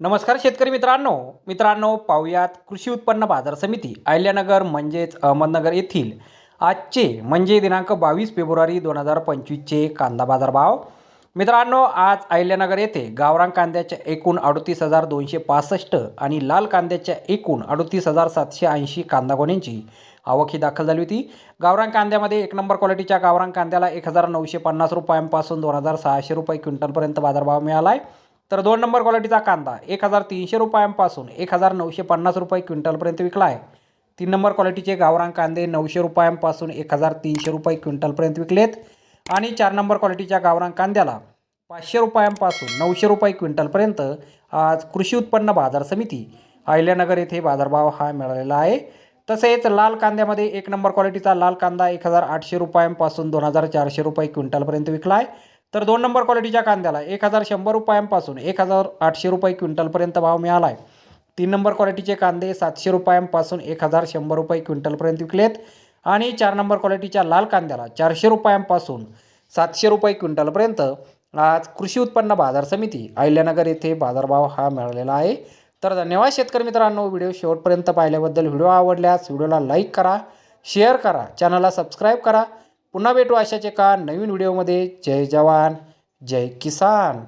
नमस्कार शेतकरी मित्रांनो. मित्रांनो पाहुयात कृषी उत्पन्न बाजार समिती अहिल्यानगर म्हणजेच अहमदनगर येथील आजचे म्हणजे दिनांक बावीस फेब्रुवारी दोन हजार पंचवीसचे कांदा बाजार भाव मित्रांनो आज अहिल्यानगर येथे गावरान कांद्याच्या एकूण अडतीस हजार दोनशे पासष्ट आणि लाल कांद्याच्या एकूण अडतीस हजार सातशे ऐंशी कांदा गोण्यांची आवक ही दाखल झाली होती. गावरान कांद्यामध्ये एक नंबर क्वालिटीच्या गावरान कांद्याला एक हजार नऊशे पन्नास रुपयांपासून दोन हजार सहाशे रुपये क्विंटलपर्यंत बाजारभाव मिळाला आहे तर दोन नंबर क्वालिटीचा कांदा एक हजार तीनशे रुपयांपासून एक हजार नऊशे पन्नास रुपये क्विंटलपर्यंत विकला आहे. तीन नंबर क्वालिटीचे गावरान कांदे नऊशे रुपयांपासून एक हजार तीनशे रुपये क्विंटलपर्यंत विकलेत. आणि चार नंबर क्वालिटीच्या गावरान कांद्याला पाचशे रुपयांपासून नऊशे रुपये क्विंटलपर्यंत आज कृषी उत्पन्न बाजार समिती अहिल्यानगर येथे बाजारभाव हा मिळालेला आहे. तसेच लाल कांद्यामध्ये एक नंबर क्वालिटीचा लाल कांदा एक हजार आठशे रुपयांपासून दोन हजार चारशे रुपये क्विंटलपर्यंत विकला आहे. तर दोन नंबर क्वालिटीच्या कांद्याला एक हजार शंभर रुपयांपासून एक हजार आठशे रुपये क्विंटलपर्यंत भाव मिळाला आहे तीन नंबर क्वालिटीचे कांदे सातशे रुपयांपासून एक हजार शंभर रुपये क्विंटलपर्यंत विकलेत. आणि चार नंबर क्वालिटीच्या लाल कांद्याला चारशे रुपयांपासून सातशे रुपये क्विंटलपर्यंत आज कृषी उत्पन्न बाजार समिती अहिल्यानगर येथे बाजारभाव हा मिळालेला आहे. तर धन्यवाद शेतकरी मित्रांनो व्हिडिओ शेवटपर्यंत पाहिल्याबद्दल व्हिडिओ आवडल्यास व्हिडिओला लाईक करा शेअर करा चॅनलला सबस्क्राईब करा. पुन्हा भेटू अशाच एका नवीन व्हिडिओमध्ये. जय जवान जय किसान.